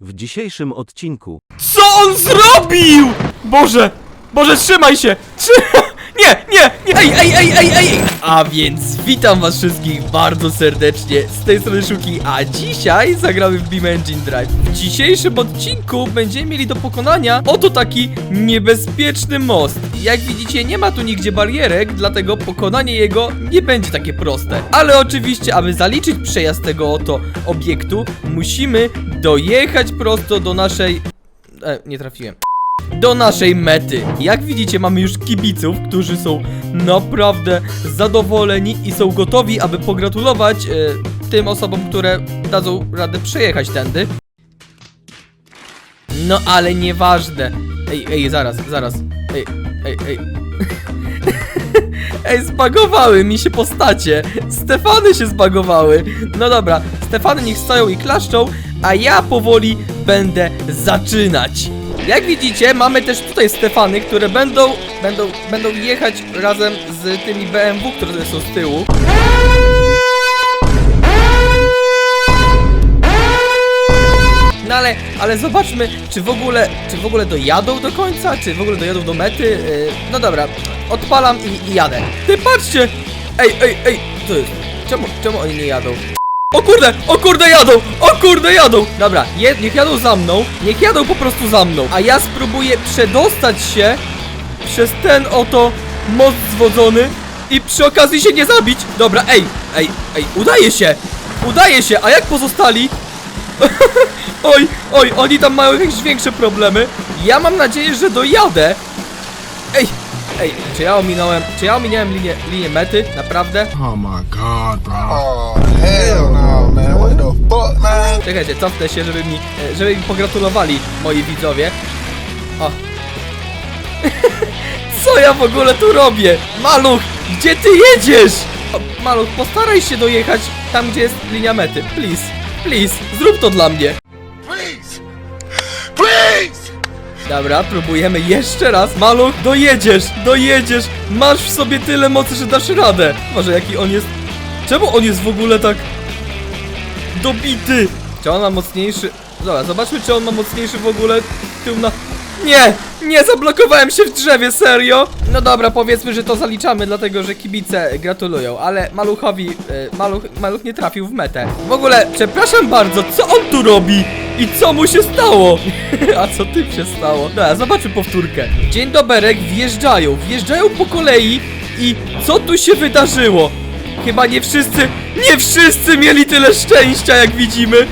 W dzisiejszym odcinku Co on zrobił? Boże! Boże, trzymaj się! Trzy... Nie, nie, nie! Ej, ej, ej, ej, ej! A więc witam was wszystkich bardzo serdecznie, z tej strony Szuki, a dzisiaj zagramy w Beam Engine Drive. W dzisiejszym odcinku będziemy mieli do pokonania oto taki niebezpieczny most. Jak widzicie, nie ma tu nigdzie barierek, dlatego pokonanie jego nie będzie takie proste. Ale oczywiście, aby zaliczyć przejazd tego oto obiektu, musimy dojechać prosto do naszej... E, nie trafiłem do naszej mety. Jak widzicie, mamy już kibiców, którzy są naprawdę zadowoleni i są gotowi, aby pogratulować e, tym osobom, które dadzą radę przejechać tędy. No ale nieważne. Ej, ej, zaraz, zaraz. Ej, ej, ej. Ej, zbagowały mi się postacie. Stefany się zbagowały. No dobra, Stefany niech stoją i klaszczą, a ja powoli będę zaczynać. Jak widzicie, mamy też tutaj Stefany, które będą, będą, będą jechać razem z tymi BMW, które są z tyłu. No ale, ale zobaczmy, czy w ogóle, czy w ogóle dojadą do końca, czy w ogóle dojadą do mety. Yy, no dobra, odpalam i, i jadę. Ty patrzcie! Ej, ej, ej, co jest? Czemu, czemu oni nie jadą? O kurde, o kurde jadą, o kurde jadą. Dobra, je, niech jadą za mną, niech jadą po prostu za mną. A ja spróbuję przedostać się przez ten oto most zwodzony I przy okazji się nie zabić. Dobra, ej, ej, ej, udaje się Udaje się, a jak pozostali? oj, oj, oni tam mają jakieś większe problemy. Ja mam nadzieję, że dojadę. Ej, ej, czy ja ominąłem, czy ja ominąłem linię, linię mety? Naprawdę? Oh my god, bro. Oh, hell no, man. What the fuck, man? Czekajcie, cofnę się, żeby mi, e, żeby mi pogratulowali moi widzowie. O. Co ja w ogóle tu robię? Maluch, gdzie ty jedziesz? O, Maluch, postaraj się dojechać tam, gdzie jest linia mety. Please, please, zrób to dla mnie. Dobra, próbujemy jeszcze raz. Maluch, dojedziesz, dojedziesz. Masz w sobie tyle mocy, że dasz radę. Może jaki on jest... Czemu on jest w ogóle tak... Dobity? Czy on ma mocniejszy... Dobra, zobaczmy, czy on ma mocniejszy w ogóle tył na... Nie! Nie, zablokowałem się w drzewie, serio? No dobra, powiedzmy, że to zaliczamy, dlatego że kibice gratulują, ale Maluchowi... E, maluch, maluch nie trafił w metę. W ogóle, przepraszam bardzo, co on tu robi? I co mu się stało? A co tym się stało? Dobra, zobaczmy powtórkę. Dzień doberek, wjeżdżają, wjeżdżają po kolei i co tu się wydarzyło? Chyba nie wszyscy, nie wszyscy mieli tyle szczęścia, jak widzimy.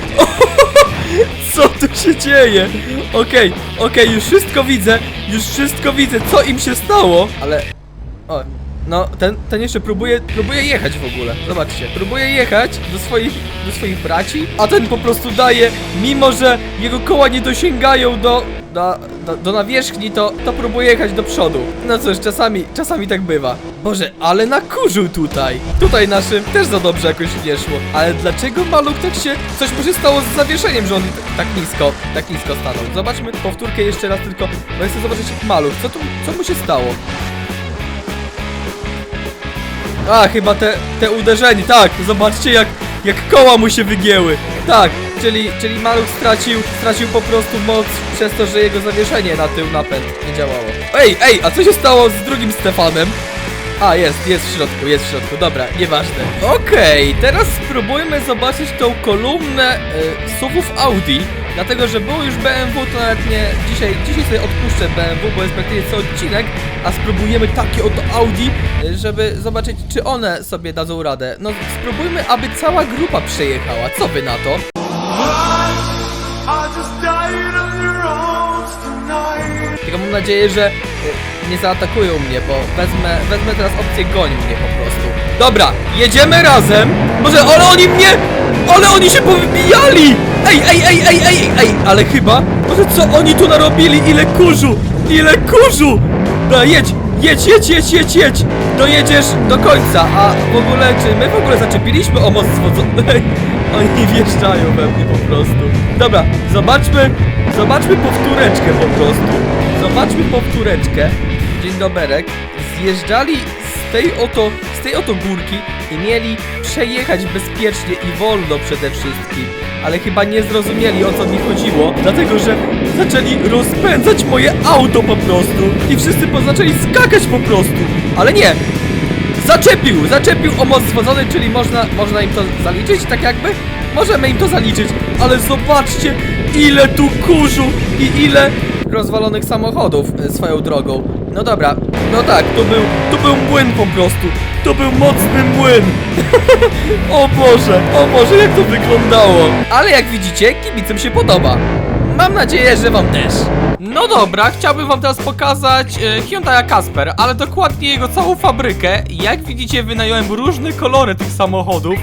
Co tu się dzieje? Okej, okej, już wszystko widzę, już wszystko widzę, co im się stało, ale... O, no, ten, ten jeszcze próbuje, próbuje jechać w ogóle, zobaczcie, próbuje jechać do swoich, do swoich braci, a ten po prostu daje, mimo że jego koła nie dosięgają do, do, do, do nawierzchni, to, to próbuje jechać do przodu. No cóż, czasami, czasami tak bywa. Boże, ale nakurzył tutaj. Tutaj naszym też za dobrze jakoś nie szło. Ale dlaczego Maluk tak się... Coś mu się stało z zawieszeniem, że on tak nisko, tak nisko stanął. Zobaczmy powtórkę jeszcze raz tylko, bo chcę zobaczyć Maluk. Co tu, co mu się stało? A, chyba te, te uderzenie, tak, zobaczcie jak, jak koła mu się wygięły. Tak, czyli, czyli Maluch stracił, stracił po prostu moc przez to, że jego zawieszenie na tył napęd nie działało. Ej, ej, a co się stało z drugim Stefanem? A, jest, jest w środku, jest w środku, dobra, nieważne. Okej, teraz spróbujmy zobaczyć tą kolumnę y, SUVów Audi. Dlatego, że było już BMW, to nawet nie... Dzisiaj, dzisiaj sobie odpuszczę BMW, bo jest praktycznie cały odcinek, a spróbujemy takie oto Audi, y, żeby zobaczyć, czy one sobie dadzą radę. No, spróbujmy, aby cała grupa przejechała. Co wy na to? Tylko mam nadzieję, że y, nie zaatakują mnie, bo wezmę, wezmę teraz opcję goń mnie po prostu. Dobra, jedziemy razem. Może, ale oni mnie, ale oni się powybijali. Ej, ej, ej, ej, ej, ej, ale chyba, może co oni tu narobili? Ile kurzu, ile kurzu. Dobra, jedź, jedź, jedź, jedź, jedź, jedź. Dojedziesz do końca, a w ogóle, czy my w ogóle zaczepiliśmy o most zwodzony? Ej, Oni wjeżdżają we mnie po prostu. Dobra, zobaczmy, zobaczmy powtóreczkę po prostu. Zobaczmy powtóreczkę. Dzień doberek. Zjeżdżali z tej oto, z tej oto górki i mieli przejechać bezpiecznie i wolno przede wszystkim. Ale chyba nie zrozumieli o co mi chodziło, dlatego że zaczęli rozpędzać moje auto po prostu i wszyscy zaczęli skakać po prostu. Ale nie, Zaczepił, zaczepił o moc stworzony, czyli można, można im to zaliczyć, tak jakby? Możemy im to zaliczyć, ale zobaczcie, ile tu kurzu i ile rozwalonych samochodów e, swoją drogą. No dobra, no tak, to był, to był młyn po prostu. To był mocny młyn. o Boże, o Boże, jak to wyglądało. Ale jak widzicie, kibicom się podoba. Mam nadzieję, że wam też. No dobra, chciałbym wam teraz pokazać e, Hyundai Casper, ale dokładnie jego całą fabrykę. Jak widzicie, wynająłem różne kolory tych samochodów.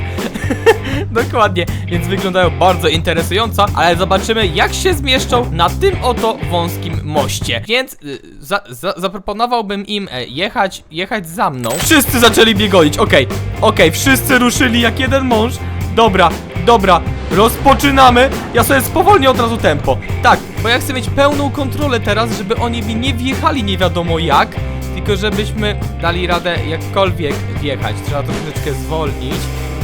dokładnie, więc wyglądają bardzo interesująco, ale zobaczymy jak się zmieszczą na tym oto wąskim moście. Więc y, za, za, zaproponowałbym im e, jechać, jechać za mną. Wszyscy zaczęli mnie okej, okej, wszyscy ruszyli jak jeden mąż. Dobra, dobra, rozpoczynamy. Ja sobie spowolnię od razu tempo. Tak, bo ja chcę mieć pełną kontrolę teraz, żeby oni mi nie wjechali nie wiadomo jak, tylko żebyśmy dali radę jakkolwiek wjechać. Trzeba troszeczkę zwolnić,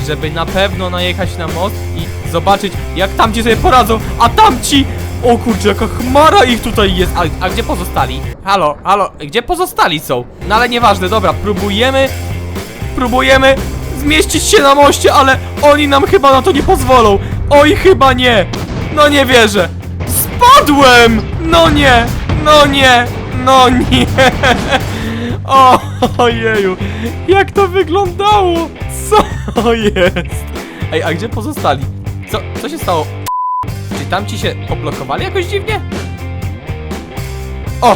żeby na pewno najechać na most i zobaczyć jak tamci sobie poradzą, a tamci... O kurczę, jaka chmara ich tutaj jest. A, a gdzie pozostali? Halo, halo, gdzie pozostali są? No ale nieważne, dobra, próbujemy Próbujemy zmieścić się na moście, ale oni nam chyba na to nie pozwolą. Oj, chyba nie. No nie wierzę. Spadłem! No nie, no nie, no nie. O, ojeju, jak to wyglądało? Co jest? Ej, a gdzie pozostali? Co, co się stało? Czy tamci się poblokowali jakoś dziwnie? O!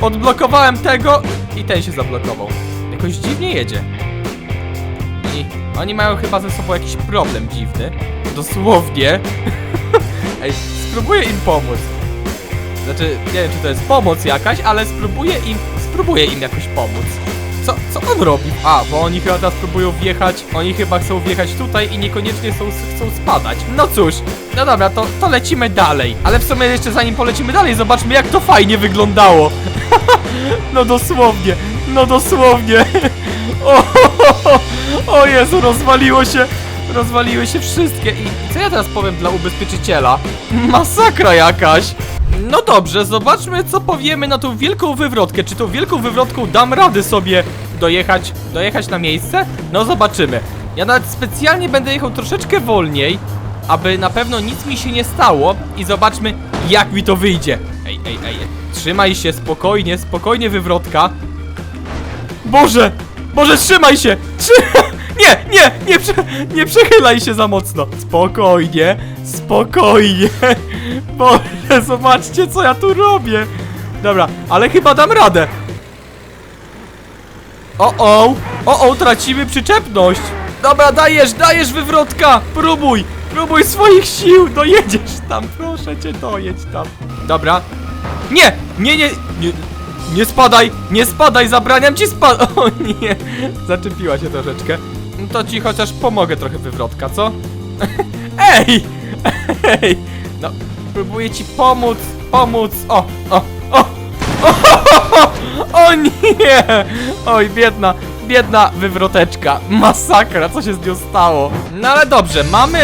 Odblokowałem tego i ten się zablokował. Jakoś dziwnie jedzie. I oni mają chyba ze sobą jakiś problem dziwny. Dosłownie. Ej, spróbuję im pomóc. Znaczy, nie wiem czy to jest pomoc jakaś, ale spróbuję im, spróbuję im jakoś pomóc. Co, co on robi? A, bo oni chyba teraz próbują wjechać, oni chyba chcą wjechać tutaj i niekoniecznie są, chcą spadać. No cóż, no dobra, to, to lecimy dalej. Ale w sumie jeszcze zanim polecimy dalej, zobaczmy jak to fajnie wyglądało. no dosłownie, no dosłownie. O, o Jezu, rozwaliło się, rozwaliły się wszystkie. I, I co ja teraz powiem dla ubezpieczyciela? Masakra jakaś. No dobrze, zobaczmy co powiemy na tą wielką wywrotkę. Czy tą wielką wywrotką dam rady sobie dojechać, dojechać na miejsce? No zobaczymy. Ja nawet specjalnie będę jechał troszeczkę wolniej, aby na pewno nic mi się nie stało i zobaczmy jak mi to wyjdzie. Ej, ej, ej, trzymaj się, spokojnie, spokojnie wywrotka. Boże! Boże, trzymaj się! Trzy... Nie, nie, nie, prze... nie przechylaj się za mocno. Spokojnie, spokojnie. Boże, zobaczcie, co ja tu robię. Dobra, ale chyba dam radę. O, o, o, o, tracimy przyczepność. Dobra, dajesz, dajesz wywrotka. Próbuj, próbuj swoich sił. Dojedziesz tam, proszę cię, dojedź tam. Dobra. Nie, nie, nie, nie, nie spadaj, nie spadaj, zabraniam ci spad... O nie, zaczepiła się troszeczkę. No to ci chociaż pomogę trochę wywrotka, co? Ej! Ej! No, próbuję ci pomóc, pomóc, o, o, o! O, nie! Oj, biedna, biedna wywroteczka. Masakra, co się z nią stało? No ale dobrze, mamy,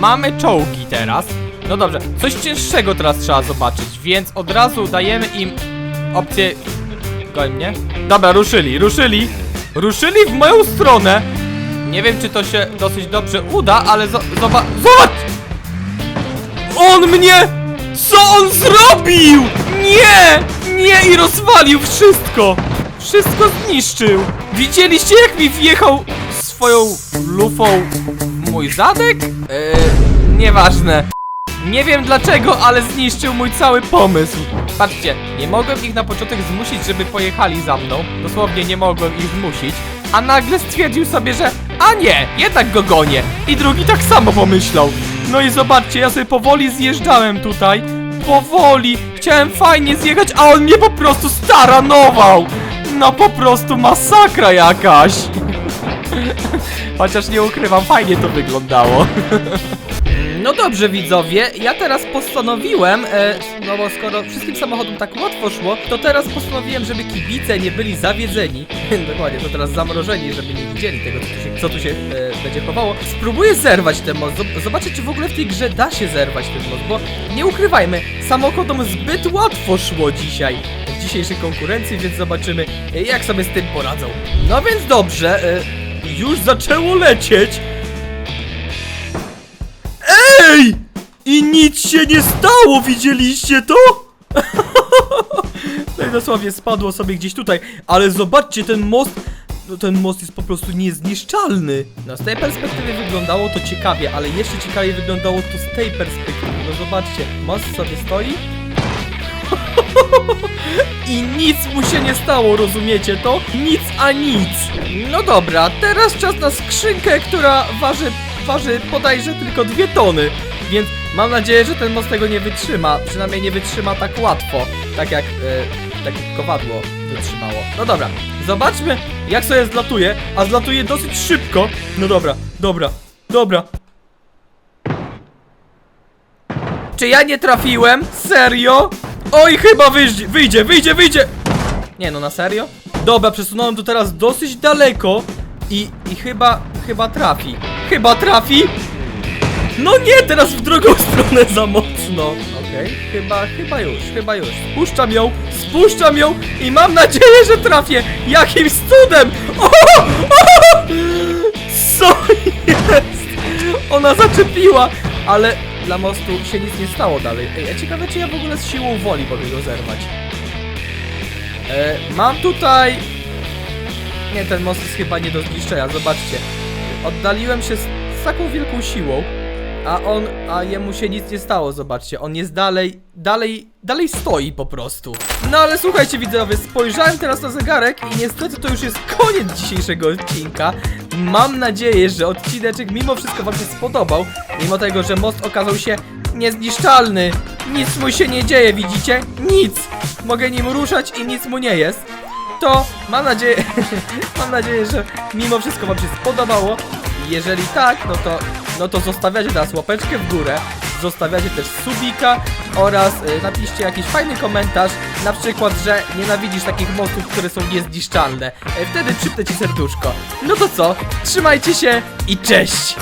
mamy czołgi teraz. No dobrze, coś cięższego teraz trzeba zobaczyć, więc od razu dajemy im opcję... Goń mnie? Dobra, ruszyli, ruszyli. Ruszyli w moją stronę. Nie wiem, czy to się dosyć dobrze uda, ale zo- zoba- zobacz! On mnie! Co on zrobił? Nie! Nie i rozwalił wszystko! Wszystko zniszczył! Widzieliście jak mi wjechał swoją lufą mój zadek? Eee, nieważne. Nie wiem dlaczego, ale zniszczył mój cały pomysł. Patrzcie, nie mogłem ich na początek zmusić, żeby pojechali za mną. Dosłownie nie mogłem ich zmusić. A nagle stwierdził sobie, że a nie, jednak go gonię. I drugi tak samo pomyślał. No i zobaczcie, ja sobie powoli zjeżdżałem tutaj. Powoli. Chciałem fajnie zjechać, a on mnie po prostu staranował. No po prostu masakra jakaś. Chociaż nie ukrywam, fajnie to wyglądało. No dobrze widzowie, ja teraz postanowiłem, e, no bo skoro wszystkim samochodom tak łatwo szło, to teraz postanowiłem, żeby kibice nie byli zawiedzeni, dokładnie, to teraz zamrożeni, żeby nie widzieli tego, co tu się, co tu się e, będzie chowało. Spróbuję zerwać ten most, Zob- zobaczę czy w ogóle w tej grze da się zerwać ten most, bo nie ukrywajmy, samochodom zbyt łatwo szło dzisiaj, w dzisiejszej konkurencji, więc zobaczymy, e, jak sobie z tym poradzą. No więc dobrze, e, już zaczęło lecieć, Ej! I nic się nie stało, widzieliście to? No i dosłownie spadło sobie gdzieś tutaj, ale zobaczcie, ten most, no ten most jest po prostu niezniszczalny. No z tej perspektywy wyglądało to ciekawie, ale jeszcze ciekawiej wyglądało to z tej perspektywy. No zobaczcie, most sobie stoi i nic mu się nie stało, rozumiecie to? Nic a nic. No dobra, teraz czas na skrzynkę, która waży, waży podajże tylko dwie tony. Więc mam nadzieję, że ten most tego nie wytrzyma. Przynajmniej nie wytrzyma tak łatwo. Tak jak, e, tak jak kowadło wytrzymało. No dobra, zobaczmy jak sobie zlatuje. A zlatuje dosyć szybko. No dobra, dobra, dobra. Czy ja nie trafiłem? Serio? Oj, chyba wyjdzie, wyjdzie, wyjdzie, wyjdzie! Nie no, na serio? Dobra, przesunąłem to teraz dosyć daleko i, i chyba, chyba trafi. Chyba trafi? No nie, teraz w drugą stronę za mocno. Okej, chyba, chyba już, chyba już. Spuszczam ją, spuszczam ją i mam nadzieję, że trafię. Jakimś cudem! O! O! Co jest? Ona zaczepiła, ale dla mostu się nic nie stało dalej. Ej, a ciekawe, czy ja w ogóle z siłą woli mogę go zerwać. E, mam tutaj... Nie, ten most jest chyba nie do zniszczenia, zobaczcie. Oddaliłem się z, taką wielką siłą, a on, a jemu się nic nie stało, zobaczcie. On jest dalej, dalej, dalej stoi po prostu. No ale słuchajcie widzowie, spojrzałem teraz na zegarek i niestety to już jest koniec dzisiejszego odcinka. Mam nadzieję, że odcineczek mimo wszystko wam się spodobał, mimo tego, że most okazał się niezniszczalny. Nic mu się nie dzieje, widzicie? Nic! Mogę nim ruszać i nic mu nie jest to mam nadzieję, mam nadzieję, że mimo wszystko wam się spodobało. Jeżeli tak, no to, no to zostawiacie teraz łapeczkę w górę, zostawiacie też subika oraz y, napiszcie jakiś fajny komentarz, na przykład, że nienawidzisz takich mostów, które są niezniszczalne. Y, wtedy przypnę ci serduszko. No to co, trzymajcie się i cześć!